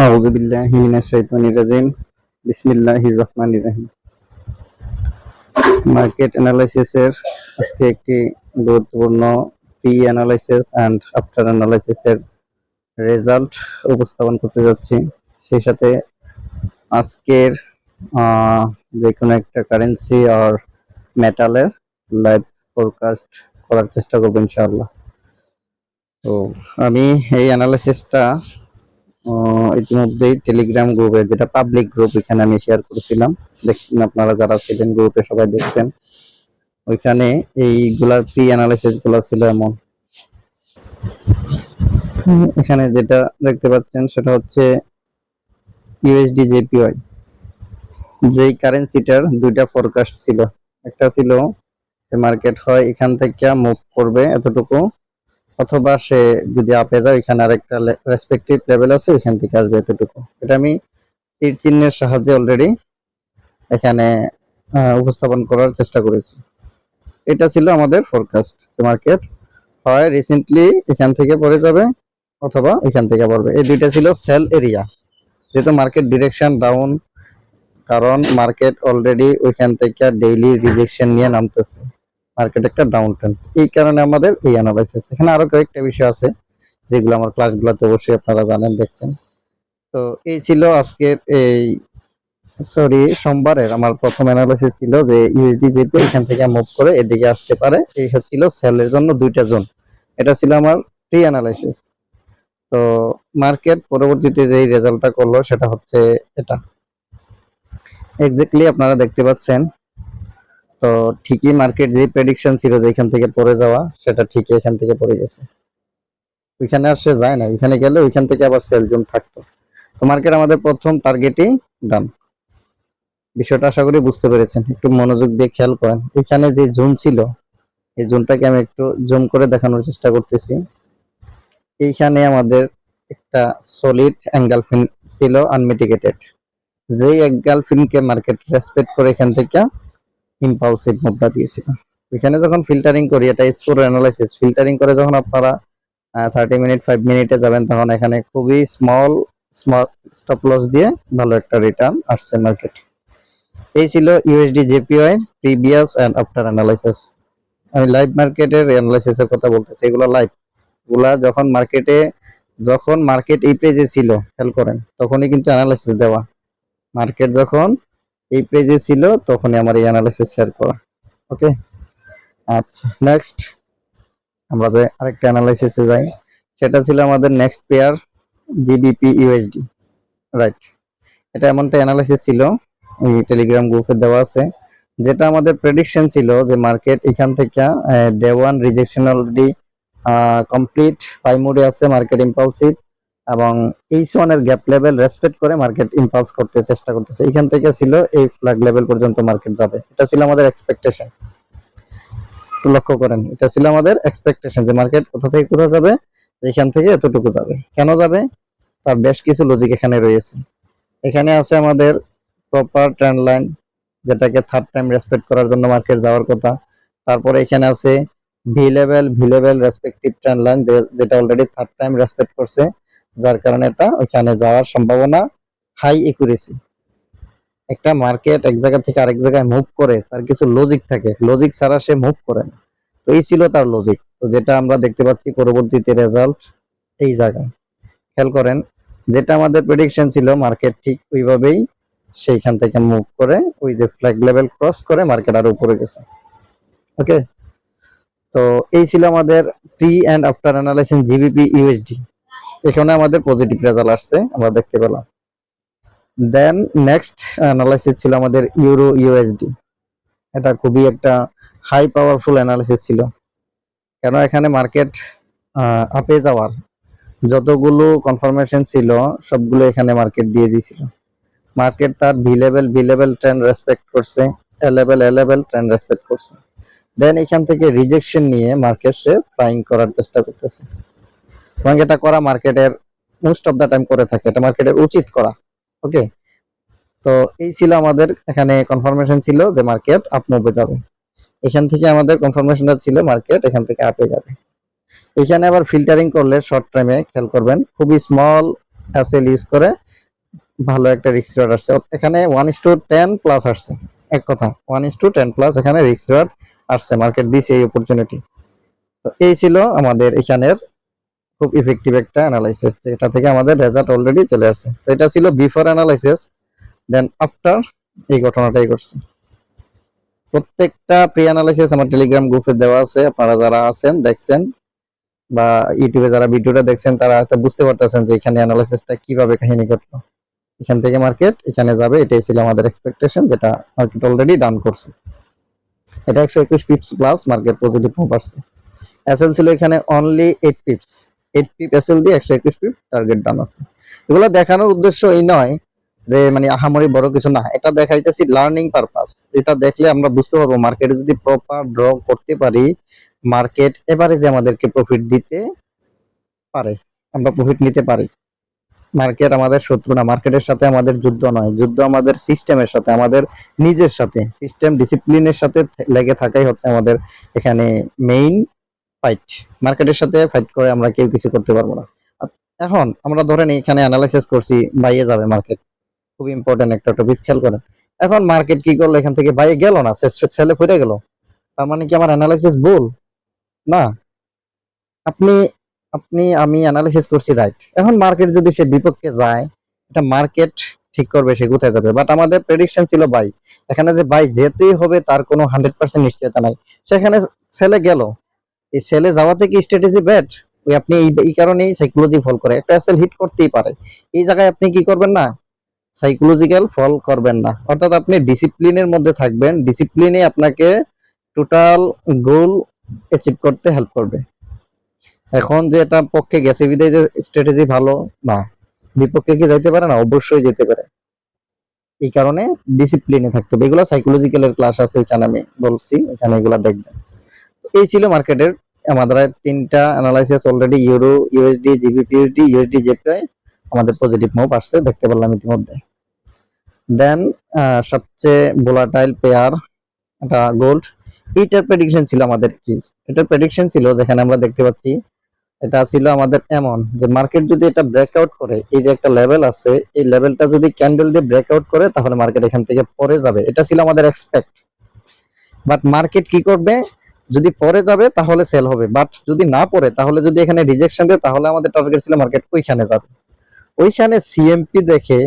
আউযু বিল্লাহি মিনাশ শাইতানির রাজিম বিসমিল্লাহির রহমানির রহিম মার্কেট অ্যানালাইসিসের আজকে একটি গুরুত্বপূর্ণ পি অ্যানালাইসিস অ্যান্ড আফটার অ্যানালাইসিসের রেজাল্ট উপস্থাপন করতে যাচ্ছি। সেই সাথে আজকের যে কোনো একটা কারেন্সি আর মেটালের লাইভ ফোরকাস্ট করার চেষ্টা করব ইনশাআল্লাহ। তো আমি এই অ্যানালাইসিসটা ইতিমধ্যেই টেলিগ্রাম গ্রুপে যেটা পাবলিক গ্রুপ এখানে আমি শেয়ার করেছিলাম। দেখছেন আপনারা যারা ছিলেন গ্রুপে সবাই দেখছেন, ওইখানে এইগুলার প্রি অ্যানালাইসিসগুলো ছিল এমন। এখানে যেটা দেখতে পাচ্ছেন, সেটা হচ্ছে ইউএসডি জেপিওয়াই যেই কারেন্সিটার দুইটা ফরকাস্ট ছিল। একটা ছিল যে মার্কেট হয় এখান থেকে মুভ করবে এতটুকু অথবা সে যদি আপে যায় এখানে আরেকটা রেসপেক্টিভ লেভেল আছে, ওইখান থেকে আসবে এতটুকু। এটা আমি তীর চিহ্নের সাহায্যে অলরেডি এখানে উপস্থাপন করার চেষ্টা করেছি। এটা ছিল আমাদের ফোরকাস্ট মার্কেট হয় রিসেন্টলি এখান থেকে পড়ে যাবে অথবা এখান থেকে পড়বে। এই দুইটা ছিল সেল এরিয়া যেহেতু মার্কেট ডিরেকশন ডাউন কারণ মার্কেট অলরেডি ওইখান থেকে ডেইলি রিজেকশন নিয়ে নামতেছে। মার্কেট একটা ডাউন ট্রেন্ড এই কারণে আমাদের এই অ্যানালাইসিস এখানে আরও কয়েকটা বিষয় আছে, যেগুলো আমার ক্লাসগুলোতে অবশ্যই আপনারা জানেন, দেখছেন। তো এই ছিল আজকের এই সরি সোমবারের আমার প্রথম অ্যানালাইসিস ছিল যে ইউএসডি যেহেতু এখান থেকে মুভ করে এদিকে আসতে পারে, এই হচ্ছিল সেলের জন্য দুইটা জোন এটা ছিল আমার প্রি অ্যানালাইসিস তো মার্কেট পরবর্তীতে যেই রেজাল্টটা করল, সেটা হচ্ছে এটা। এক্স্যাক্টলি আপনারা দেখতে পাচ্ছেন তো ঠিকই মার্কেট যে প্রেডিকশন ছিল যে এখান থেকে পড়ে যাওয়া, সেটা ঠিকই এখান থেকে পড়ে গেছে। ওইখানে আর সে যায় না, ওইখানে গেলে ওইখান থেকে আবার সেল জোন থাকতো। তো মার্কেট আমাদের প্রথম টার্গেটই ডান বিষয়টা আশা করি বুঝতে পেরেছেন, একটু মনোযোগ দিয়ে খেয়াল করেন। এখানে যে জোন ছিল, এই জোনটাকে আমি একটু জুম করে দেখানোর চেষ্টা করতেছি। এইখানে আমাদের একটা সলিড অ্যাঙ্গেল ফিন ছিল আনমিটিগেটেড যেই অ্যাঙ্গেল ফিনকে মার্কেট রেসপেক্ট করে এখান থেকে ইম্পালসিভ মুভটা দিয়েছিল। এখানে যখন ফিল্টারিং করি, এটা স্কোর অ্যানালাইসিস ফিল্টারিং করে যখন আপনারা থার্টি মিনিট ফাইভ মিনিটে যাবেন, তখন এখানে খুবই স্মল স্মল স্টপ লস দিয়ে ভালো একটা রিটার্ন আসছে মার্কেট এই ছিল USD JPY previous and after analysis আমি লাইভ মার্কেটের অ্যানালাইসিসের কথা বলতেছি, এগুলো লাইভ এগুলা যখন মার্কেটে যখন মার্কেট এই পেজে ছিল, খেয়াল করেন, তখনই কিন্তু অ্যানালাইসিস দেওয়া। মার্কেট যখন এই পেজে ছিল, তখনই আমার এই অ্যানালাইসিস শেয়ার করা। ওকে আচ্ছা নেক্সট আমরা যে আরেকটা অ্যানালাইসিসে যাই, সেটা ছিল আমাদের next pair GBP USD right এটা এমনটা অ্যানালাইসিস ছিল, এই টেলিগ্রাম গ্রুপে দেওয়া আছে, যেটা আমাদের প্রেডিকশন ছিল যে মার্কেট এখান থেকে day one rejection already complete mode আছে মার্কেট ইম্পালসিভ এবং এইচ ওয়ানের গ্যাপ লেভেল রেসপেক্ট করে মার্কেট ইম্পালস করতে চেষ্টা করতেছে। এখান থেকে ছিল এই ফ্ল্যাগ লেভেল পর্যন্ত মার্কেট যাবে। এটা ছিল আমাদের এক্সপেকটেশন লক্ষ্য করেন, এটা ছিল আমাদের এক্সপেকটেশন যে মার্কেট কোথা থেকে কোথা যাবে এখান থেকে এতটুকু যাবে। কেন যাবে? তার বেশ কিছু লজিক এখানে রয়েছে। এখানে আছে আমাদের প্রপার ট্রেন্ড লাইন যেটাকে থার্ড টাইম রেসপেক্ট করার জন্য মার্কেট যাওয়ার কথা। তারপরে এখানে আছে V level V level respective trend line যেটা অলরেডি থার্ড টাইম রেসপেক্ট করছে। যার কারণে এটা ওইখানে যাওয়ার সম্ভাবনা হাই একুরেসি একটা মার্কেট এক জায়গা থেকে আরেক জায়গায় মুভ করে, তার কিছু লজিক থাকে। লজিক ছাড়া সে মুভ করে না। তো এই ছিল তার লজিক তো যেটা আমরা দেখতে পাচ্ছি পরবর্তীতে রেজাল্ট এই জায়গায়। খেয়াল করেন, যেটা আমাদের প্রেডিকশন ছিল মার্কেট ঠিক ওইভাবেই সেইখান থেকে মুভ করে ওই যে ফ্ল্যাগ লেভেল ক্রস করে মার্কেট আরও উপরে গেছে। ওকে তো এই ছিল আমাদের pre and after analysis GBP USD এখানে আমাদের পজিটিভ রেজাল্ট আসছে, আমরা দেখতে পেলাম। দেন নেক্সট অ্যানালাইসিস ছিল আমাদের ইউরো ইউএসডি এটা খুবই একটা হাই পাওয়ারফুল অ্যানালিসিস ছিল। কেন এখানে মার্কেট আপে যাওয়ার? যতগুলো কনফার্মেশন ছিল, সবগুলো এখানে মার্কেট দিয়ে দিয়েছিল। মার্কেট তার V level V level trend respect করছে A level A level trend respect করছে। দেন এখান থেকে রিজেকশন নিয়ে মার্কেট সে ফ্লাইং করার চেষ্টা করতেছে। এবং এটা করা মার্কেটের মোস্ট অফ দ্য টাইম করে থাকে। এটা মার্কেটের উচিত করা। ওকে তো এই ছিল আমাদের এখানে কনফার্মেশন ছিল যে মার্কেট আপ মুভে যাবে। এখান থেকে আমাদের কনফার্মেশনটা ছিল মার্কেট এখান থেকে আপে যাবে। এখানে আবার ফিল্টারিং করলে শর্ট টাইমে খেয়াল করবেন, খুবই স্মল অ্যাসেল ইউজ করে ভালো একটা রিক্স রেট আসছে। এখানে one is to ten plus আসছে। এক কথা one is to ten plus এখানে রিক্স রেট আসছে মার্কেট দিছে এই অপরচুনিটি তো এই ছিল আমাদের এখানের খুব ইফেক্টিভ একটা অ্যানালাইসিস এটা থেকে আমাদের রেজাল্ট অলরেডি চলে আসে। তো এটা ছিল বিফোর অ্যানালাইসিস দেন আফটার এই ঘটনাটাই করছে প্রত্যেকটা প্রি অ্যানালাইসিস আমার টেলিগ্রাম গ্রুপে দেওয়া আছে। আপনারা যারা আছেন, দেখছেন, বা ইউটিউবে যারা ভিডিওটা দেখছেন, তারা হয়তো বুঝতে পারতেছেন যে এখানে অ্যানালাইসিসটা কীভাবে কাহিনী ঘটলো। এখান থেকে মার্কেট এখানে যাবে, এটাই ছিল আমাদের এক্সপেকটেশন যেটা মার্কেট অলরেডি ডান করছে। এটা একশো একুশ pips plus market positive move SL ছিল এখানে only eight pips eight pip SL দিয়ে একশো একুশ পিপ টার্গেট ডান আছে। এগুলো দেখানোর উদ্দেশ্য এই নয় যে মানে আহামরি বড় কিছু না। এটা দেখাইতেছি লার্নিং পারপাস এটা দেখলে আমরা বুঝতে পারব মার্কেটে যদি প্রপার ড্র করতে পারি মার্কেট এভারেজে আমাদেরকে প্রফিট দিতে পারে। আমরা প্রফিট নিতে পারি। মার্কেট আমাদের শত্রু না। মার্কেটের সাথে আমাদের যুদ্ধ নয়। যুদ্ধ আমাদের সিস্টেমের সাথে, আমাদের নিজের সাথে। সিস্টেম ডিসিপ্লিনের সাথে লেগে থাকাই হচ্ছে আমাদের এখানে মেইন ফাইট মার্কেটের সাথে ফাইট করে আমরা কেউ কিছু করতে পারব না। এখন আমরা ধরেন এখানে অ্যানালাইসিস করছি, বাইয়ে যাবে মার্কেট খুব ইম্পর্টেন্ট একটা টপিক খেয়াল করেন। এখন মার্কেট কি করল? এখান থেকে বাইরে গেল না? সেলে ফুটে গেল? তার মানে কি আমার অ্যানালাইসিস ভুল? না। আপনি আপনি, আমি অ্যানালাইসিস করছি রাইট এখন মার্কেট যদি সে বিপক্ষে যায়, এটা মার্কেট ঠিক করবে, সে কোথায় যাবে? বাট আমাদের প্রেডিকশন ছিল বাই এখানে যে বাই যেতেই হবে, তার কোনো হান্ড্রেড পার্সেন্ট নিশ্চয়তা নাই। সেখানে সেলে গেল। এই সেলে যাওয়াতে কি স্ট্র্যাটেজি ব্যাড ওই আপনি এই কারণেই সাইকোলজি ফল করে। একটা এসএল হিট করতেই পারে। এই জায়গায় আপনি কি করবেন না? সাইকোলজিক্যাল ফল করবেন না। অর্থাৎ আপনি ডিসিপ্লিনের মধ্যে থাকবেন। ডিসিপ্লিনে আপনাকে টোটাল গোল অ্যাচিভ করতে হেল্প করবে। এখন যে এটা পক্ষে গেছে বিদায় যে স্ট্র্যাটেজি ভালো? না। বিপক্ষে কি যাইতে পারে না? অবশ্যই যেতে পারে। এই কারণে ডিসিপ্লিনে থাকতে হবে। এগুলো সাইকোলজিক্যালের ক্লাস আছে, এখানে আমি বলছি। এখানে এগুলো দেখবেন। এই ছিল মার্কেটের, আমাদের তিনটা analysis already euro USD GBP USD USD JPY আমাদের পজিটিভ মুভ আসছে, দেখতে পারলাম ইতিমধ্যে। দেন সবচেয়ে ভোলাটাইল পেয়ার এটা গোল্ড এইটার প্রেডিকশন ছিল আমাদের কি? এটার প্রেডিকশন ছিল যেখানে আমরা দেখতে পাচ্ছি, এটা ছিল আমাদের এমন যে মার্কেট যদি এটা ব্রেকআউট করে, এই যে একটা লেভেল আছে, এই লেভেলটা যদি ক্যান্ডেল দিয়ে ব্রেকআউট করে, তাহলে মার্কেট এখান থেকে পরে যাবে। এটা ছিল আমাদের এক্সপেক্ট বাট মার্কেট কি করবে? যদি পরে যাবে, তাহলে সেল হবে। বাট যদি না পড়ে তাহলে যদি এখানে রিজেকশন দেয়, তাহলে আমাদের টার্গেট ছিল মার্কেট ওইখানে যাবে। ওইখানে সিএমপি দেখে,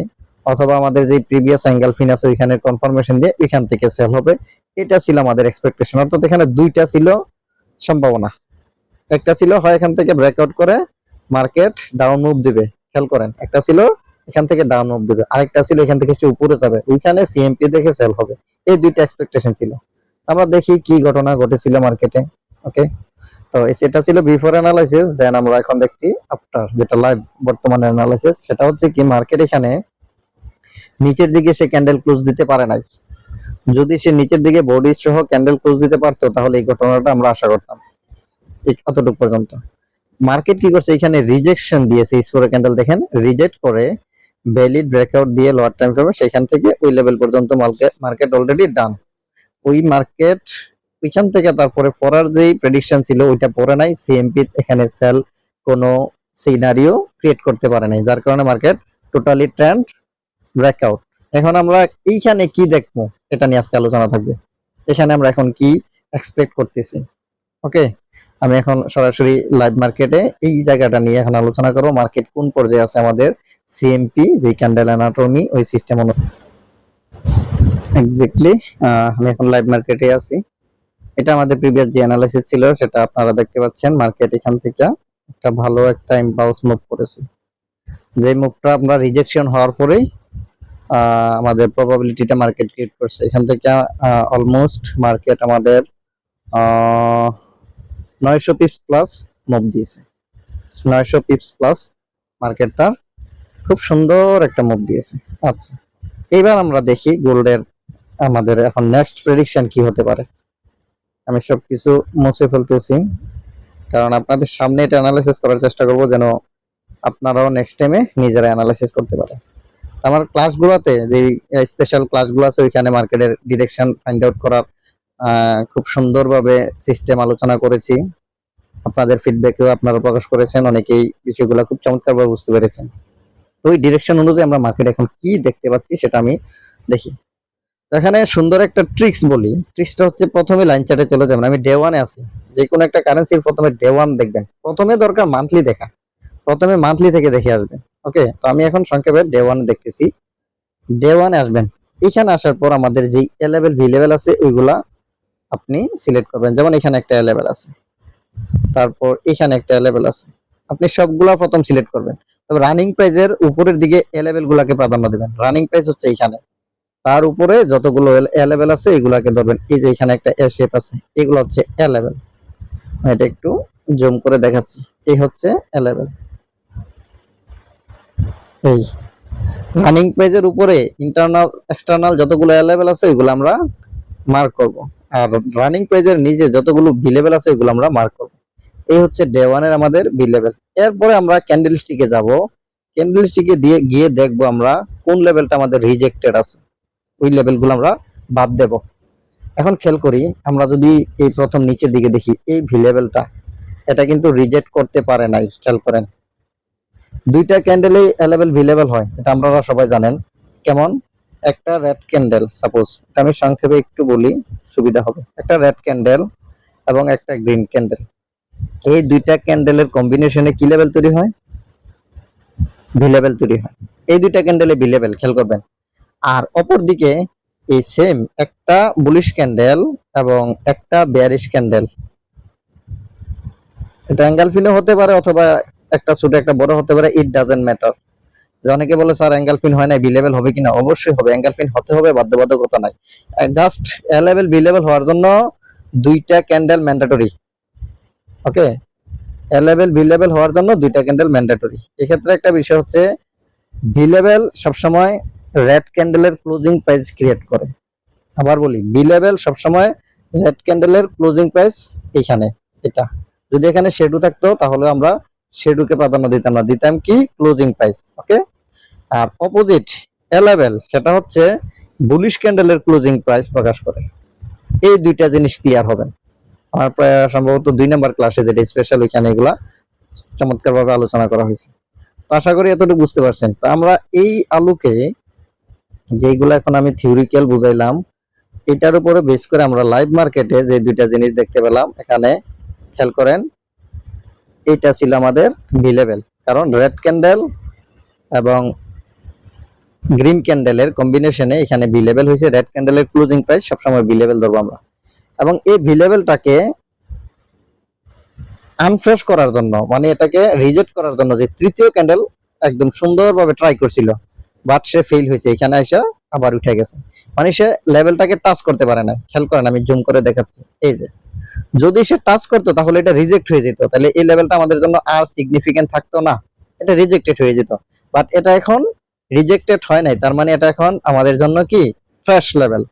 অথবা আমাদের যে প্রিভিয়াস অ্যাঙ্গেল ফিন আছে, ওইখানে কনফার্মেশন দিয়ে ওইখান থেকে সেল হবে। এটা ছিল আমাদের এক্সপেকটেশন অর্থাৎ এখানে দুইটা ছিল সম্ভাবনা। একটা ছিল হয় এখান থেকে ব্রেকআউট করে মার্কেট ডাউন মুভ দিবে। খেয়াল করেন, একটা ছিল এখান থেকে ডাউন মুভ দিবে। আরেকটা ছিল এখান থেকে উপরে যাবে। ওইখানে সিএমপি দেখে সেল হবে। এই দুইটা এক্সপেকটেশন ছিল। আমরা দেখি কি ঘটনা ঘটেছিল মার্কেটে ওকে তো সেটা ছিল বিফোর অ্যানালাইসিস দেন আমরা এখন দেখছি আফটার যেটা লাইভ বর্তমানে অ্যানালাইসিস সেটা হচ্ছে কি মার্কেট এখানে নিচের দিকে সে ক্যান্ডেল ক্লোজ দিতে পারে নাই। যদি সে নিচের দিকে বডি সহ ক্যান্ডেল ক্লোজ দিতে পারতো, তাহলে এই ঘটনাটা আমরা আশা করতাম। এই কতটুকু পর্যন্ত। মার্কেট কি করছে? এখানে রিজেকশন দিয়েছে স্কোরে ক্যান্ডেল দেখেন রিজেক্ট করে ভ্যালিড ব্রেকআউট দিয়ে লোয়ার টাইম ফ্রেমে সেখান থেকে ওই লেভেল পর্যন্ত মার্কেট অলরেডি ডান ওই মার্কেট ওইখান থেকে তারপরে পড়ার যেই প্রেডিকশন ছিল, ওইটা পড়ে নাই। সিএমপি এখানে সেল কোনো সিনারিও ক্রিয়েট করতে পারে নাই, যার কারণে মার্কেট টোটালি ট্রেন্ড ব্রেকআউট এখন আমরা এইখানে কি দেখব? এটা নিয়ে আজকে আলোচনা থাকবে। এখানে আমরা এখন কি এক্সপেক্ট করতেছি? ওকে আমি এখন সরাসরি লাইভ মার্কেটে এই জায়গাটা নিয়ে এখন আলোচনা করব। মার্কেট কোন পর্যায়ে আছে আমাদের সিএমপি যে ক্যান্ডেল অ্যানাটমি ওই সিস্টেম অনুযায়ী এক্স্যাক্টলি আমি এখন লাইভ মার্কেটে আছি। এটা আমাদের প্রিভিয়াস যে অ্যানালাইসিস ছিল, সেটা আপনারা দেখতে পাচ্ছেন মার্কেট এখান থেকে। একটা ভালো একটা ইম্পালস মুভ করেছে। যে মুভটা আমরা রিজেকশন হওয়ার পরেই আমাদের প্রবাবিলিটিটা মার্কেট ক্রিয়েট করছে। এখান থেকে অলমোস্ট মার্কেট আমাদের নয়শো পিপস প্লাস মুভ দিয়েছে। নয়শো পিপস প্লাস মার্কেট তার খুব সুন্দর একটা মুভ দিয়েছে। আচ্ছা এবার আমরা দেখি গোল্ডের আমাদের এখন নেক্সট প্রেডিকশন কি হতে পারে? আমি সব কিছু মুছে ফেলতেছি, কারণ আপনাদের সামনে এটা অ্যানালাইসিস করার চেষ্টা করব যেন আপনারাও নেক্সট টাইমে নিজেরা অ্যানালাইসিস করতে পারে আমার ক্লাসগুলোতে যে স্পেশাল ক্লাসগুলো আছে, ওইখানে মার্কেটের ডিরেকশন ফাইন্ড আউট করার খুব সুন্দরভাবে সিস্টেম আলোচনা করেছি। আপনাদের ফিডব্যাকেও আপনারা প্রকাশ করেছেন, অনেকেই বিষয়গুলো খুব চমৎকারভাবে বুঝতে পেরেছেন। ওই ডিরেকশন অনুযায়ী আমরা মার্কেট এখন কি দেখতে পাচ্ছি সেটা আমি দেখি। এখানে সুন্দর একটা ট্রিক্স বলি। ট্রিক্সটা হচ্ছে প্রথমে লাইন চার্টে চলে যাবেন। আমি ডে ওয়ানে আছি। যে কোনো একটা কারেন্সির প্রথমে ডে ওয়ান দেখবেন। প্রথমে দরকার মান্থলি দেখা। প্রথমে মান্থলি থেকে দেখে আসবেন। ওকে তো আমি এখন সংক্ষেপে ডে ওয়ানে দেখতেছি। ডে ওয়ানে আসবেন। এখানে আসার পর আমাদের যেই এ লেভেল ভি লেভেল আছে, ওইগুলা আপনি সিলেক্ট করবেন। যেমন এখানে একটা লেভেল আছে। তারপর এখানে একটা লেভেল আছে। আপনি সবগুলা প্রথম সিলেক্ট করবেন। তবে রানিং প্রাইজের উপরের দিকে এ লেভেল গুলাকে প্রাধান্য দিবেন। রানিং প্রাইস হচ্ছে এখানে। তার উপরে যতগুলো এ লেভেল আছে এগুলাকে ধরবেন, এই যে এখানে একটা শেপ আছে, এগুলো হচ্ছে এ লেভেল এটা একটু জুম করে দেখাচ্ছি। এই হচ্ছে এ লেভেল এই রানিং পেজের উপরে ইন্টারনাল এক্সটার্নাল যতগুলো লেভেল আছে এগুলো আমরা মার্ক করব। আর রানিং পেজের নিচে যতগুলো বি লেভেল আছে এগুলো আমরা মার্ক করব। এই হচ্ছে ডে ওয়ানের আমাদের বি লেভেল এরপরে আমরা ক্যান্ডেল স্টিকে যাব। ক্যান্ডেল স্টিকে দিয়ে, গিয়ে দেখব আমরা কোন লেভেলটা আমাদের রিজেক্টেড আছে। ওই লেভেলগুলো আমরা বাদ দেব। এখন খেয়াল করি, আমরা যদি এই প্রথম নিচের দিকে দেখি, এই ভি লেভেলটা এটা কিন্তু রিজেক্ট করতে পারে নাই, খেয়াল করেন। দুইটা ক্যান্ডেলে লেভেল ভি লেভেল হয়, এটা আপনারা সবাই জানেন। কেমন? একটা রেড ক্যান্ডেল সাপোজ আমি সংক্ষেপে একটু বলি, সুবিধা হবে। একটা রেড ক্যান্ডেল এবং একটা গ্রিন ক্যান্ডেল এই দুইটা ক্যান্ডেলের কম্বিনেশনে কি লেভেল তৈরি হয়? ভি লেভেল তৈরি হয়। এই দুইটা ক্যান্ডেলে ভি লেভেল খেয়াল করবেন। আর দিকে এই সেম একটা বুলিশ ক্যান্ডেল এবং একটা বেয়ারিশ ক্যান্ডেল এটা অ্যাঙ্গেল ফিনও হতে পারে অথবা একটা ছোট একটা বড় হতে পারে ইট ডাজেন্ট ম্যাটার অনেকে বলে, স্যার অ্যাঙ্গেল ফিন হয় না বি লেভেল হবে কিনা? অবশ্যই হবে। অ্যাঙ্গেল ফিন হতে হবে, বাধ্যবাধকতা নাই। Just A level B level হওয়ার জন্য দুইটা candle mandatory okay? A level B level হওয়ার জন্য দুইটা ক্যান্ডেল ম্যান্ডেটরি এক্ষেত্রে একটা বিষয় হচ্ছে বি লেভেল সবসময় রেড ক্যান্ডেলের ক্লোজিং প্রাইস ক্রিয়েট করে। আবার বলি বি লেভেল সবসময় রেড ক্যান্ডেলের ক্লোজিং প্রাইস এখানে, এটা। যদি এখানে শেডু থাকতো, তাহলে আমরা শেডুকে প্রাধান্য দিতাম না, দিতাম কি ক্লোজিং প্রাইস ওকে আর অপোজিট এ লেভেল সেটা হচ্ছে বুলিশ ক্যান্ডেলের ক্লোজিং প্রাইস প্রকাশ করে। এই দুইটা জিনিস ক্লিয়ার হবেন আমার প্রায় সম্ভবত দুই নাম্বার ক্লাসে যেটা স্পেশাল ওইখানে এগুলা চমৎকারভাবে আলোচনা করা হয়েছে। তো আশা করি এতটুকু বুঝতে পারছেন। তো আমরা এই আলুকে যেগুলো এখন আমি থিওরিক্যাল বুঝাইলাম, এটার উপরে বেস করে আমরা লাইভ মার্কেটে যে দুইটা জিনিস দেখতে পেলাম, এখানে খেয়াল করেন, এটা ছিল আমাদের বি লেভেল কারণ রেড ক্যান্ডেল এবং গ্রিন ক্যান্ডেলের কম্বিনেশনে এখানে বি লেভেল হয়েছে রেড ক্যান্ডেলের ক্লোজিং প্রাইস সবসময় বি লেভেল ধরবো আমরা। এবং এই বি লেভেলটাকে আনফ্রেশ করার জন্য মানে এটাকে রিজেক্ট করার জন্য যে তৃতীয় ক্যান্ডেল একদম সুন্দরভাবে ট্রাই করছিল বাট সে ফেল হয়েছে। এখানে এসে আবার উঠে গেছে। মানে সে লেভেলটাকে টাচ করতে পারে না। খেয়াল করেন, আমি জুম করে দেখাচ্ছি। এই যে, যদি সে টাচ করতো, তাহলে এটা রিজেক্ট হয়ে যেত। তাহলে এই লেভেলটা আমাদের জন্য আর সিগনিফিকেন্ট থাকতো না। এটা রিজেক্টেড হয়ে যেত। বাট এটা এখন রিজেক্টেড হয় নাই। তার মানে এটা এখন আমাদের জন্য কি? ফ্রেশ লেভেল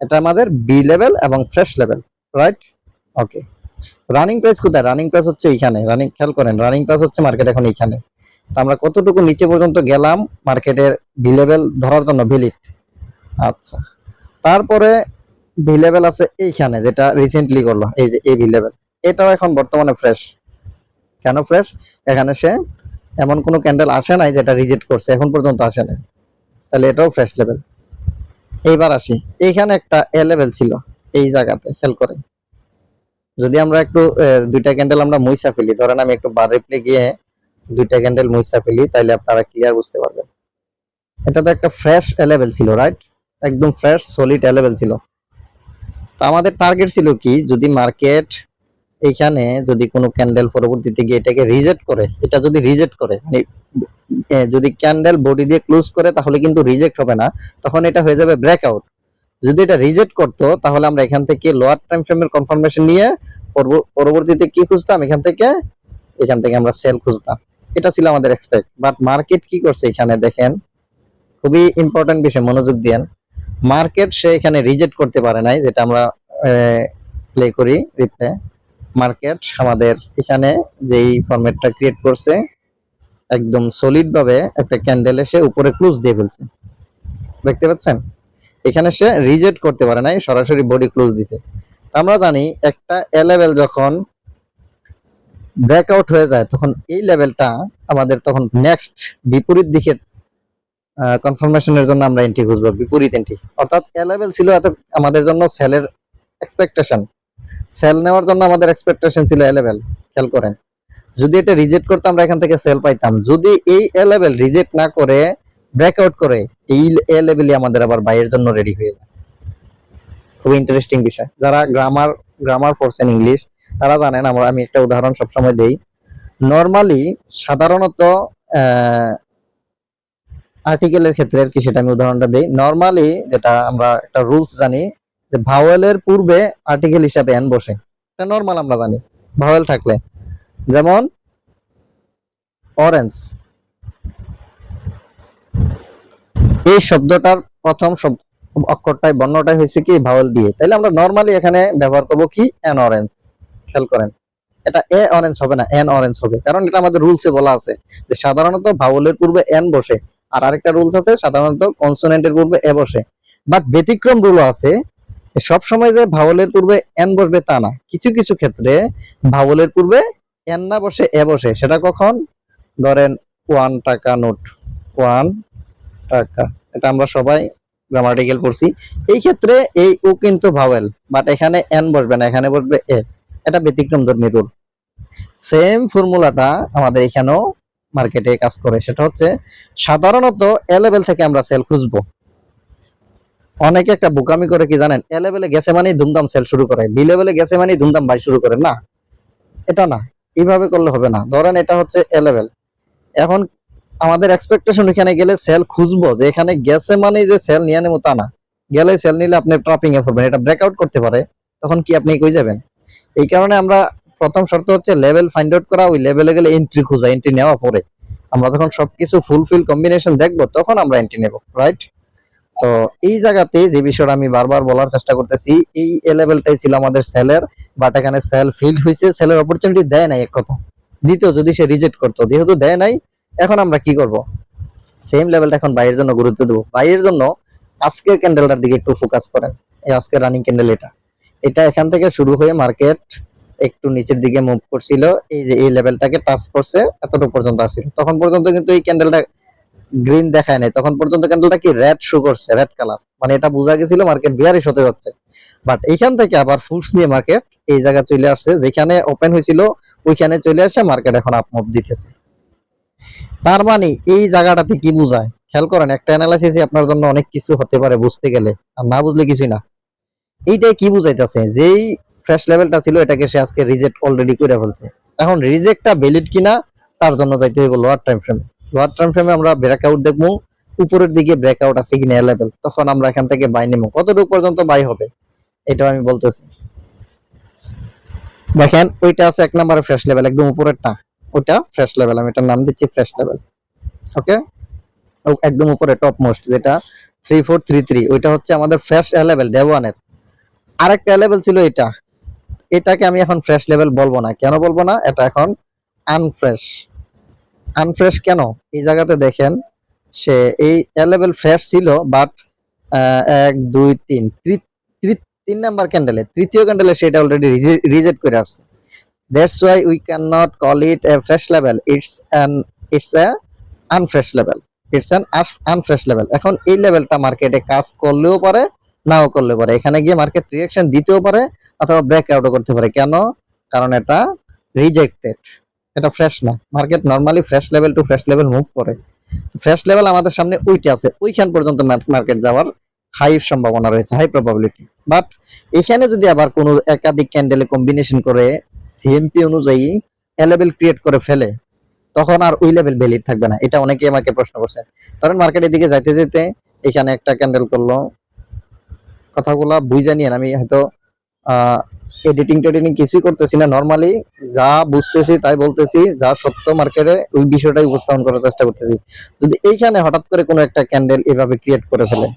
এটা আমাদের বি লেভেল এবং fresh level right okay running price কোথায়? রানিং প্রাইস হচ্ছে এইখানে। রানিং খেয়াল করেন রানিং প্রাইস হচ্ছে মার্কেট এখন এইখানে। আমরা কতটুকু নিচে পর্যন্ত গেলাম মার্কেটের ভি লেভেল ধরার জন্য ভ্যালিড আচ্ছা। তারপরে ভি লেভেল আছে এইখানে, যেটা রিসেন্টলি করল, এই যে এই ভি লেভেল। এটাও এখন বর্তমানে ফ্রেশ কেন ফ্রেশ এখানে সে এমন কোনো ক্যান্ডেল আসে নাই যেটা রিজেক্ট করছে, এখন পর্যন্ত আসে নাই। তাহলে এটাও ফ্রেশ লেভেল এইবার আসি। এইখানে একটা এ লেভেল ছিল, এই জায়গাতে, খেয়াল করে যদি আমরা একটু দুইটা ক্যান্ডেল আমরা মুইসা ফেলি, ধরেন আমি একটু বার রিপ্লে গিয়ে দুইটা ক্যান্ডেল মুইসা ফেলি, তাইলে আপনারা ক্লিয়ার বুঝতে পারবেন। এটা তো একটা ফ্রেশ লেভেল ছিল রাইট একদম ফ্রেশ সলিড লেভেল ছিল। তো আমাদের টার্গেট ছিল কি, যদি মার্কেট এইখানে যদি কোনো ক্যান্ডেল পরবর্তীতে গিয়ে এটাকে রিজেক্ট করে, এটা যদি রিজেক্ট করে মানে যদি ক্যান্ডেল বডি দিয়ে ক্লোজ করে, তাহলে কিন্তু রিজেক্ট হবে না, তখন এটা হয়ে যাবে ব্রেকআউট যদি এটা রিজেক্ট করতো, তাহলে আমরা এখান থেকে লোয়ার টাইম ফ্রেমের কনফার্মেশন নিয়ে পরবর্তীতে কি খুঁজতাম? এখান থেকে এখান থেকে আমরা সেল খুঁজতাম। এটা ছিল আমাদের এক্সপেক্ট বাট মার্কেট কি করছে এখানে দেখেন? খুবই ইম্পর্টেন্ট বিষয়, মনোযোগ দিয়েন। মার্কেট সে এখানে রিজেক্ট করতে পারে নাই, যেটা আমরা প্লে করি রিপ্লে মার্কেট আমাদের এখানে যেই ফরম্যাটটা ক্রিয়েট করছে, একদম সলিড ভাবে একটা ক্যান্ডেল এসে উপরে ক্লোজ দিয়ে ফেলছে। দেখতে পাচ্ছেন? এখানে সে রিজেক্ট করতে পারে নাই, সরাসরি বডি ক্লোজ দিছে। আমরা জানি একটা এলেভেল যখন ব্রেকআউট হয়ে যায়, তখন এই লেভেলটা আমাদের তখন নেক্সট বিপরীত দিকে কনফার্মেশনের জন্য আমরা এন্ট্রি খুঁজবো, বিপরীত এন্ট্রি অর্থাৎ এ লেভেল ছিল এত, আমাদের জন্য সেলের এক্সপেকটেশন সেল নেওয়ার জন্য আমাদের এক্সপেকটেশন ছিল এ লেভেল খেয়াল করেন। যদি এটা রিজেক্ট করতাম আমরা এখান থেকে সেল পাইতাম, যদি এই এ লেভেল রিজেক্ট না করে ব্রেকআউট করে, এই এ লেভেলই আমাদের আবার বাইয়ের জন্য রেডি হয়ে যায়। খুব ইন্টারেস্টিং বিষয়। যারা গ্রামার গ্রামার পড়ছেন ইংলিশ তারা জানেন, আমরা আমি একটা উদাহরণ সবসময় দেই। নর্মালি সাধারণত আর্টিকেলের ক্ষেত্রে আর কি সেটা আমি উদাহরণটা দিই। নর্মালি যেটা আমরা একটা রুলস জানি, যে ভাওয়েলের পূর্বে আর্টিকেল হিসাবে এন বসে। এটা নর্মাল আমরা জানি, ভাওয়েল থাকলে। যেমন অরেঞ্জ এই শব্দটার প্রথম অক্ষরটাই বর্ণটাই হয়েছে কি, ভাওয়েল দিয়ে। তাইলে আমরা নর্মালি এখানে ব্যবহার করব কি? এন অরেঞ্জ খেয়াল করেন, এটা এ অরেঞ্জ হবে না এন অরেঞ্জ হবে। কারণ এটা আমাদের রুলসে বলা আছে যে সাধারণত ভাওয়েলের পূর্বে এন বসে, আর আরেকটা রুলস আছে সাধারণত কনসোনেন্টের পূর্বে এ বসে। বাট ব্যতিক্রম রুল আছে সব সময় যে ভাওয়েলের পূর্বে এন বসবে তা না। কিছু কিছু ক্ষেত্রে ভাওয়েলের পূর্বে এন না বসে এ বসে। সেটা কখন? ধরেন ওয়ান টাকা নোট ওয়ান টাকা। এটা আমরা সবাই গ্রামাটিক্যাল পড়ছি। এই ক্ষেত্রে এই ও কিন্তু ভাওয়েল বাট এখানে এন বসবে না, এখানে বসবে এ এটা ব্যতিক্রম ধর্মী রুল সেম ফর্মুলাটা আমাদের এখানেও মার্কেটে কাজ করে। সেটা হচ্ছে, সাধারণত এ লেভেল থেকে আমরা সেল খুঁজবো। অনেকে একটা বোকামি করে কি জানেন? এ লেভেলে গেছে মানে ধুমধাম সেল শুরু করে। বি লেভেলে গেছে মানে ধুমধাম বাই শুরু করে। না, এটা না। এইভাবে করলে হবে না। ধরেন এটা হচ্ছে এ লেভেল এখন আমাদের এক্সপেকটেশন এখানে গেলে সেল খুঁজবো যে এখানে গেছে মানে যে সেল নিয়ে নেব তা না। গেলে সেল নিলে আপনি ট্রাপিং এ পড়বেন এটা ব্রেকআউট করতে পারে। তখন কি আপনি কই যাবেন? এই কারণে আমরা প্রথম শর্ত হচ্ছে লেভেল ফাইন্ড আউট করা, ওই লেভেলে গেলে এন্ট্রি খোঁজা এন্ট্রি নেওয়া পরে। আমরা যখন সবকিছু ফুলফিল কম্বিনেশন দেখব, তখন আমরা এন্ট্রি নেব রাইট তো এই জায়গাতে যে বিষয়টা আমি বারবার বলার চেষ্টা করতেছি, এই এ লেভেলটাই ছিল আমাদের সেলের বাট এখানে সেল ফিল হয়েছে সেলের অপরচুনিটি দেয় নাই এক কথা। দ্বিতীয়, যদি সে রিজেক্ট করতো, যেহেতু দেয় নাই, এখন আমরা কি করব? সেম লেভেলটা এখন বাইয়ের জন্য গুরুত্ব দেবো। বাইয়ের জন্য আজকের ক্যান্ডেলটার দিকে একটু ফোকাস করেন। এই আজকের রানিং ক্যান্ডেল এটা। এটা এখান থেকে শুরু হয়ে মার্কেট একটু নিচের দিকে মুভ করছিল। এই যে, এই লেভেলটাকে টাচ করছে, এতটুকু পর্যন্ত আসছিল। তখন পর্যন্ত কিন্তু এই ক্যান্ডেলটা গ্রিন দেখায় নাই। তখন পর্যন্ত ক্যান্ডেলটা কি রেড শো করছে রেড কালার মানে এটা বোঝা গেছিল মার্কেট বিয়ারিশ হতে যাচ্ছে। বাট এইখান থেকে আবার ফুডস নিয়ে মার্কেট এই জায়গা চলে আসছে। যেখানে ওপেন হয়েছিল, ওইখানে চলে আসে মার্কেট এখন আপ মুভ দিতেছে। তার মানে এই জায়গাটাতে কি বোঝায়? খেয়াল করেন, একটা অ্যানালাইসিস আপনার জন্য অনেক কিছু হতে পারে বুঝতে গেলে। আর না বুঝলে কিছুই না। এইটাই কি বুঝাইতেছে? যেই ফ্রেশ লেভেলটা ছিল, এটাকে সে আজকে রিজেক্ট অলরেডি করে ফেলছে। এখন রিজেক্টটা ভ্যালিড কিনা, তার জন্য যাইতে হইব লোয়ার টাইম ফ্রেমে লোয়ার টাইম ফ্রেমে আমরা ব্রেকআউট দেখব, উপরের দিকে ব্রেকআউট আছে কিনা লেভেল তখন আমরা এখান থেকে বাই নেব। কতটুকু পর্যন্ত বাই হবে, এটাও আমি বলতেছি। দেখেন, ওইটা আছে এক নম্বরে ফ্রেশ লেভেল একদম উপরেরটা। ওটা ফ্রেশ লেভেল আমি এটার নাম দিচ্ছি ফ্রেশ লেভেল ওকে একদম উপরে টপ মোস্ট যেটা থ্রি ফোর থ্রি থ্রি ওইটা হচ্ছে আমাদের ফ্রেশ লেভেল ডে আরেকটা লেভেল ছিল এটা। এটাকে আমি এখন ফ্রেশ লেভেল বলব না। কেন বলব না? এটা এখন আনফ্রেশ আনফ্রেশ কেন? এই জায়গাতে দেখেন, সে এই লেভেল ফ্রেশ ছিল বাট এক, দুই, তিন তিন নাম্বার ক্যান্ডেলে তৃতীয় ক্যান্ডেলে সেটা অলরেডি রিজেক্ট করে আসছে। That's why we can not call it a fresh level it's an it's a unfresh level it's an unfresh level এখন এই লেভেলটা মার্কেটে কাজ করলেও পারে নাও করলে পারে। এখানে গিয়ে মার্কেট রিয়াকশন দিতেও পারে অথবা ব্রেক আউটও করতে পারে। কেন? কারণ এটা রিজেক্টেড এটা ফ্রেশ না। Market normally fresh level to fresh level move করে। ফ্রেশ লেভেল আমাদের সামনে ওইটা আছে। ওইখান পর্যন্ত মার্কেট যাওয়ার হাই সম্ভাবনা রয়েছে হাই প্রবাবিলিটি বাট এখানে যদি আবার কোনো একাধিক ক্যান্ডেলে কম্বিনেশন করে সিএমপি অনুযায়ী লেভেল ক্রিয়েট করে ফেলে, তখন আর ওই লেভেল ভ্যালিড থাকবে না। এটা অনেকেই আমাকে প্রশ্ন করছে। ধরেন মার্কেটের দিকে যাইতে যেতে এখানে একটা ক্যান্ডেল করল কথাগুলা বুঝা নিয়ে আমি হয়তো এডিটিং টেডিটিং কিছুই করতেছি না। নর্মালি যা বুঝতেছি তাই বলতেছি, যা সত্য মার্কেটে ওই বিষয়টাই উপস্থাপন করার চেষ্টা করতেছি। যদি এইখানে হঠাৎ করে কোনো একটা ক্যান্ডেল এভাবে ক্রিয়েট করে ফেলে,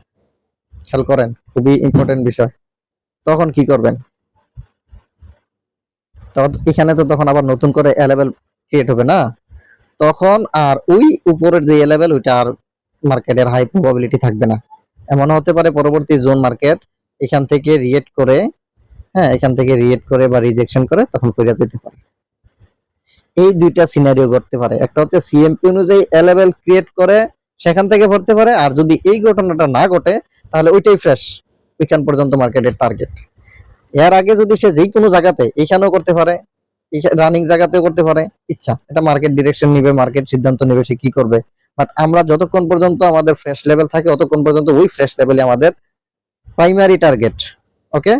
খেয়াল করেন, খুবই ইম্পর্টেন্ট বিষয়। তখন কি করবেন? তখন এখানে তো তখন আবার নতুন করে লেভেল ক্রিয়েট হবে না? তখন আর ওই উপরের যে এ ওইটা আর মার্কেটের হাই প্রবাবিলিটি থাকবে না। এমন হতে পারে পরবর্তী জোন মার্কেট এখান থেকে রিয়েক্ট করে হ্যাঁ এখান থেকে রিয়েক্ট করে বা রিজেকশন করে তখন ফিরে যেতে পারে। এই দুইটা সিনারিও ঘটতে পারে। একটা হচ্ছে সিএমপি অনুযায়ী লেভেল ক্রিয়েট করে, সেখান থেকে ভরতে পারে, আর যদি এই ঘটনাটা না ঘটে, তাহলে ওইটাই ফ্রেশ ওইখান পর্যন্ত মার্কেটের টার্গেট এর আগে যদি সে যেই কোনো জায়গাতে, এখানেও করতে পারে রানিং জায়গাতেও করতে পারে, ইচ্ছা, এটা মার্কেট ডিরেকশন নিবে মার্কেট সিদ্ধান্ত নেবে সে কি করবে। বাট আমরা যতক্ষণ পর্যন্ত আমাদের ফ্রেশ লেভেল থাকে ততক্ষণ পর্যন্ত ওই ফ্রেশ লেভেলে আমাদের প্রাইমারি টার্গেট ওকে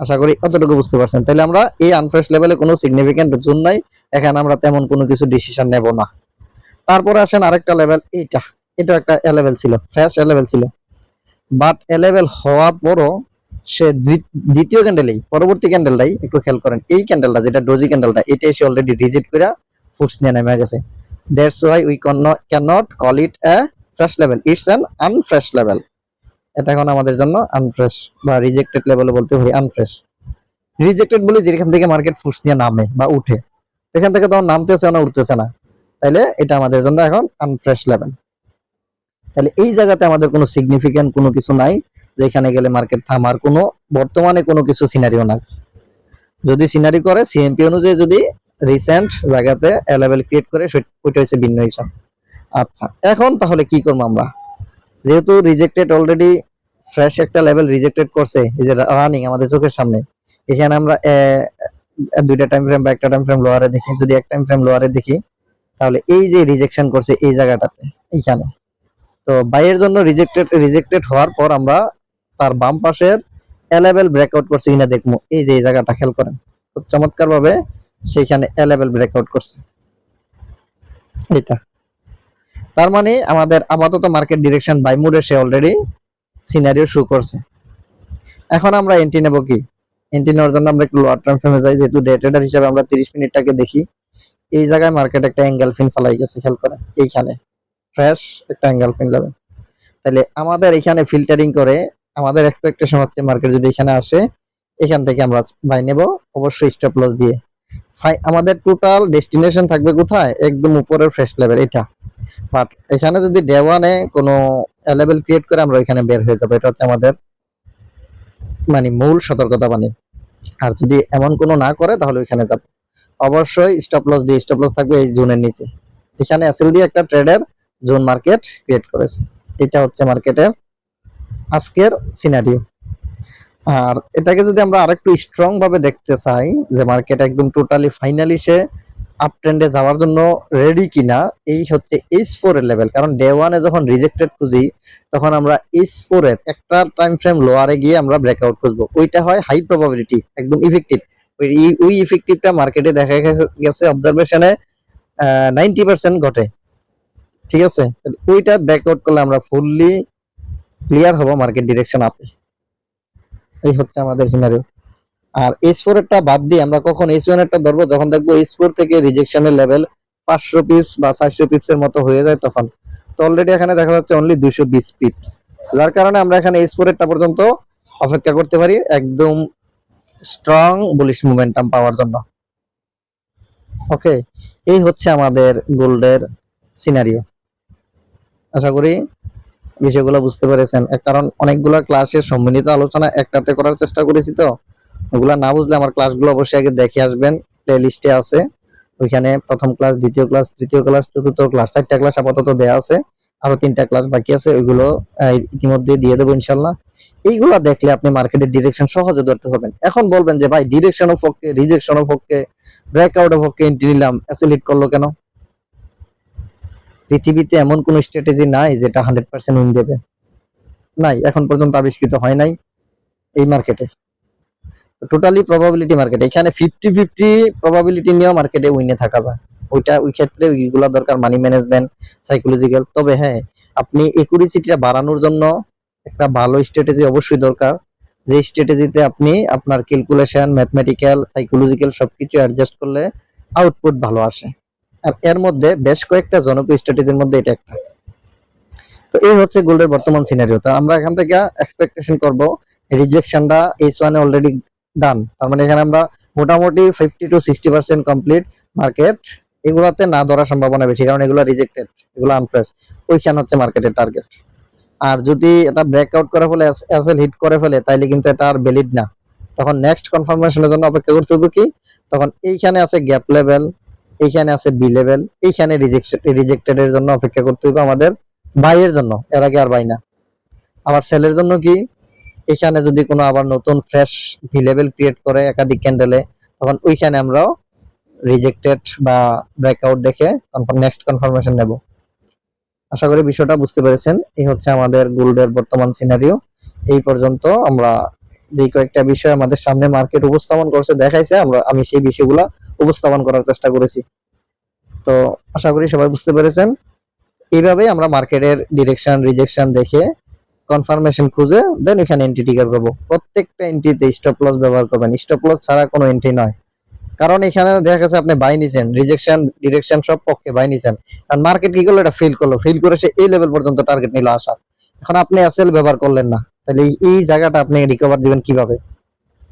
আশা করি অতটুকু বুঝতে পারছেন। তাহলে আমরা এই আনফ্রেশ লেভেলে কোনো সিগনিফিকেন্ট জোন নাই, এখানে আমরা তেমন কোনো কিছু ডিসিশন নেব না। তারপরে আসেন আরেকটা লেভেল এইটা এটা একটা এলেভেল ছিল ফ্রেশ এলেভেল ছিল। বাট এলেভেল লেভেল হওয়ার পরও সে দ্বি- দ্বিতীয় ক্যান্ডেলেই পরবর্তী ক্যান্ডেলটাই একটু খেয়াল করেন, এই ক্যান্ডেলটা যেটা ডোজি ক্যান্ডেলটা এটা এসে অলরেডি রিজেক্ট করে ফুটস নিয়ে নেমে গেছে। That's why we can not call it a fresh level it's an unfresh level এটা এখন আমাদের জন্য আনফ্রেশ বা রিজেক্টেড লেভেলে বলতে পারি আনফ্রেশ রিজেক্টেড বলে যেখান থেকে মার্কেট ফুস নিয়ে নামে বা উঠে। সেখান থেকে তখন নামতেছে না, উঠতেছে না। তাইলে এটা আমাদের জন্য এখন আনফ্রেশ লেভেল তাহলে এই জায়গাতে আমাদের কোনো সিগনিফিক্যান্ট কোনো কিছু নাই যেখানে গেলে মার্কেট থামার কোনো, বর্তমানে কোনো কিছু সিনারিও নাই। যদি সিনারি করে সিএমপি অনুযায়ী যদি রিসেন্ট জায়গাতে লেভেল ক্রিয়েট করে ওইটা হচ্ছে ভিন্ন হিসাব। আচ্ছা এখন তাহলে কি করব আমরা? যেহেতু রিজেক্টেড অলরেডি ফ্রেশ একটা লেভেল রিজেক্টেড করছে, এই যে রানিং আমাদের চোখের সামনে। এখানে আমরা দুইটা টাইম ফ্রেম বা একটা টাইম ফ্রেম লোয়ারে দেখি। যদি এক টাইম ফ্রেম লোয়ারে দেখি, তাহলে এই যে রিজেকশন করছে এই জায়গাটাতে, এইখানে। তো বাইয়ের জন্য রিজেক্টেড রিজেক্টেড হওয়ার পর আমরা তার বাম পাশের এলেভেল ব্রেকআউট করছে কিনা দেখব। এই যে এই জায়গাটা, খেয়াল করেন। খুব চমৎকার ভাবে সেইখানে এলেভেল ব্রেকআউট করছে। এটা তার মানে আমাদের আপাতত মার্কেট ডিরেকশন বাই মুডে সে অলরেডি সিনারিও শো করছে। এখন আমরা এন্ট্রি নেব কি? এন্ট্রি নেওয়ার জন্য আমরা একটু লোয়ার টার্ম ফ্রেমে যাই, যেহেতু ডে ট্রেডার হিসেবে আমরা 30 মিনিটটাকে দেখি। এই জায়গায় মার্কেট একটা অ্যাঙ্গেল ফিন ফলাই গেছে, খেয়াল করেন। এইখানে ফ্রেশ একটা অ্যাঙ্গেল ফিন লেভেল তাহলে আমাদের এখানে ফিল্টারিং করে আমাদের এক্সপেকটেশন হচ্ছে মার্কেট যদি এখানে আসে, এখান থেকে আমরা বাই নেব। অবশ্যই স্টপ লস দিয়ে। আমাদের টোটাল ডেস্টিনেশন থাকবে কোথায়? একদম উপরের ফ্রেশ লেভেল এটা। বাট এখানে যদি ডে ওয়ানে কোনো লেভেল ক্রিয়েট করে আমরা এখানে বের হয়ে যাব। এটা হচ্ছে আমাদের মানে মূল সতর্কতা বাণী। আর যদি এমন কোনো না করে, তাহলে ওইখানে যাব। অবশ্যই স্টপ লস দিয়ে স্টপ লস থাকবে এই জোনের নিচে। এখানে এসএল দিয়ে একটা ট্রেডার জোন মার্কেট ক্রিয়েট করেছে। এটা হচ্ছে মার্কেটের আজকের সিনারিও আর এটাকে যদি আমরা আরেকটু স্ট্রং ভাবে দেখতে চাই, যে মার্কেট একদম টোটালি ফাইনালি সে আপ ট্রেন্ডে যাওয়ার জন্য রেডি কিনা, এই হচ্ছে এইচ ফোর এর লেভেল কারণ ডে ওয়ানে যখন রিজেক্টেড খুঁজি, তখন আমরা এইচ ফোর এর একটা টাইম ফ্রেম লোয়ারে গিয়ে আমরা ব্রেকআউট খুঁজবো। ওইটা হয় হাই প্রবাবিলিটি একদম ইফেক্টিভ ওই ইফেক্টিভটা মার্কেটে দেখা গেছে অবজারভেশনে নাইনটি পার্সেন্ট ঘটে। ঠিক আছে? ওইটা ব্রেকআউট করলে আমরা ফুললি ক্লিয়ার হব মার্কেট ডিরেকশন আপে এই হচ্ছে আমাদের সিনারিও আর এইচ ফোর এরটা বাদ দিয়ে আমরা কখন এইচ ওয়ান এরটা ধরবো, যখন দেখব এইচ ফোর থেকে রিজেকশনের লেভেল পাঁচশো পিপস বা চারশো পিপস এর মতো হয়ে যায় তখন। তো অলরেডি এখানে দেখা যাচ্ছে অনলি দুইশো বিশ পিপস যার কারণে আমরা এখানে এইচ ফোর এরটা পর্যন্ত অপেক্ষা করতে পারি, একদম স্ট্রং বুলিশ মোমেন্টাম পাওয়ার জন্য। ওকে এই হচ্ছে আমাদের গোল্ডের সিনারিও আশা করি বিষয়গুলো বুঝতে পেরেছেন। কারণ অনেকগুলো ক্লাসের সম্মিলিত আলোচনা একটাতে করার চেষ্টা করেছি তো। ওগুলা না বুঝলে আমার ক্লাসগুলো অবশ্যই আগে দেখে আসবেন। প্লে লিস্টে আছে। ওইখানে প্রথম ক্লাস দ্বিতীয় ক্লাস তৃতীয় ক্লাস চতুর্থ ক্লাস চারটা ক্লাস আপাতত দেয়া আছে। আরও তিনটা ক্লাস বাকি আছে। ওইগুলো ইতিমধ্যে দিয়ে দেবো ইনশাল্লাহ এইগুলা দেখলে আপনি মার্কেটের ডিরেকশন সহজে ধরতে পারবেন। এখন বলবেন যে, ভাই ডিরেকশন অফ পক্ষে রিজেকশন অফ পক্ষে ব্রেকআউট অফ পক্ষে এন্ট্রি নিলাম অ্যাসিলিট করল কেন? পৃথিবীতে এমন কোন স্ট্র্যাটেজি নাই যেটা হান্ড্রেড পার্সেন্ট উইন দেবে। নাই, এখন পর্যন্ত আবিষ্কৃত হয় নাই এই মার্কেটে টোটালি প্রবাবিলিটি মার্কেট এখানে ফিফটি ফিফটি প্রবাবিলিটি নিয়েও মার্কেটে উইনে থাকা যায়। ওইটা, ওই ক্ষেত্রে ওইগুলা দরকার মানি ম্যানেজমেন্ট সাইকোলজিক্যাল তবে হ্যাঁ আপনি একুরেসিটিটা বাড়ানোর জন্য একটা ভালো স্ট্র্যাটেজি অবশ্যই দরকার। যে স্ট্র্যাটেজিতে আপনি আপনার ক্যালকুলেশন ম্যাথমেটিক্যাল সাইকোলজিক্যাল সবকিছু অ্যাডজাস্ট করলে আউটপুট ভালো আসে। আর এর মধ্যে বেশ কয়েকটা জনপ্রিয় স্ট্র্যাটেজির মধ্যে এটা একটা। তো এই হচ্ছে গোল্ডের বর্তমান সিনারিও তো আমরা এখান থেকে এক্সপেকটেশন করব। রিজেকশনটা এইচ ওয়ানে অলরেডি ডান তার মানে এখানে আমরা মোটামুটি fifty to sixty percent complete market এগুলাতে না ধরার সম্ভাবনা বেশি, কারণ এগুলো রিজেক্টেড এগুলো আনফ্রেশ ওইখানে হচ্ছে মার্কেটের টার্গেট আর যদি এটা ব্রেকআউট করে ফেলে এসএল হিট করে ফেলে, তাইলে কিন্তু এটা আর ভ্যালিড না। তখন নেক্সট কনফার্মেশনের জন্য অপেক্ষা করতে হবে কি? তখন এইখানে আছে গ্যাপ লেভেল এইখানে আছে বি লেভেল এইখানে রিজেক্টেড এর জন্য অপেক্ষা করতে হবে আমাদের বাইয়ের জন্য। এর আগে আর বাই না। আবার সেলের জন্য কি? এখানে যদি কোনো আবার নতুন ফ্রেশ ভি লেভেল ক্রিয়েট করে একাধিক ক্যান্ডেলে তখন ওইখানে আমরাও রিজেক্টেড বা ব্রেকআউট দেখে নেক্সট কনফার্মেশন নেব। আশা করি বিষয়টা বুঝতে পেরেছেন। এই হচ্ছে আমাদের গোল্ডের বর্তমান সিনারিও এই পর্যন্ত আমরা যে কয়েকটা বিষয় আমাদের সামনে মার্কেট উপস্থাপন করছে, দেখাইছে, আমরা, আমি সেই বিষয়গুলো উপস্থাপন করার চেষ্টা করেছি। তো আশা করি সবাই বুঝতে পেরেছেন। এইভাবেই আমরা মার্কেটের ডিরেকশন রিজেকশন দেখে কনফার্মেশন খুঁজে দেন এখানে এন্ট্রি টিকার করব। প্রত্যেকটা এন্ট্রিতে স্টপ লস ব্যবহার করবেন। স্টপ লস ছাড়া কোনো এন্ট্রি নয়। কারণ এখানে দেখা গেছে আপনি বাই নিছেন রিজেকশন ডিরেকশন সব পক্ষে বাই নিছেন। আর মার্কেট কি করল? এটা ফেল করল। ফেল করে সে এই লেভেল পর্যন্ত টার্গেট নিল আসা এখন আপনি এসএল ব্যবহার করলেন না। তাহলে এই- জায়গাটা আপনি রিকভার দিবেন কীভাবে?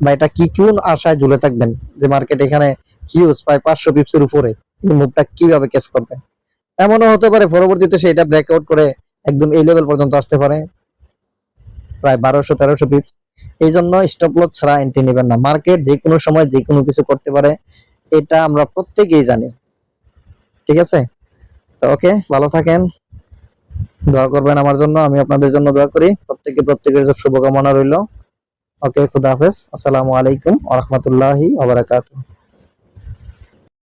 বা এটা কি কোন আশায় ঝুলে থাকবেন? যে মার্কেট এখানে হিউজ প্রায় পাঁচশো পিপসের উপরে। মুভটা কীভাবে কেস করবেন? এমনও হতে পারে, পরবর্তীতে সেটা ব্রেকআউট করে একদম এই লেভেল পর্যন্ত আসতে পারে। প্রায় বারোশো, তেরোশো পিপস এই জন্য স্টপ লস ছাড়া এন্ট্রি নেবেন না। মার্কেট যে কোনো সময় যে কোনো কিছু করতে পারে, এটা আমরা প্রত্যেকেই জানি। ঠিক আছে? তো ওকে ভালো থাকেন। দোয়া করবেন আমার জন্য, আমি আপনাদের জন্য দোয়া করি। প্রত্যেকে, প্রত্যেকের শুভকামনা রইল। ওকে খুদা হাফেজ। আসসালামু আলাইকুম ওয়া রাহমাতুল্লাহি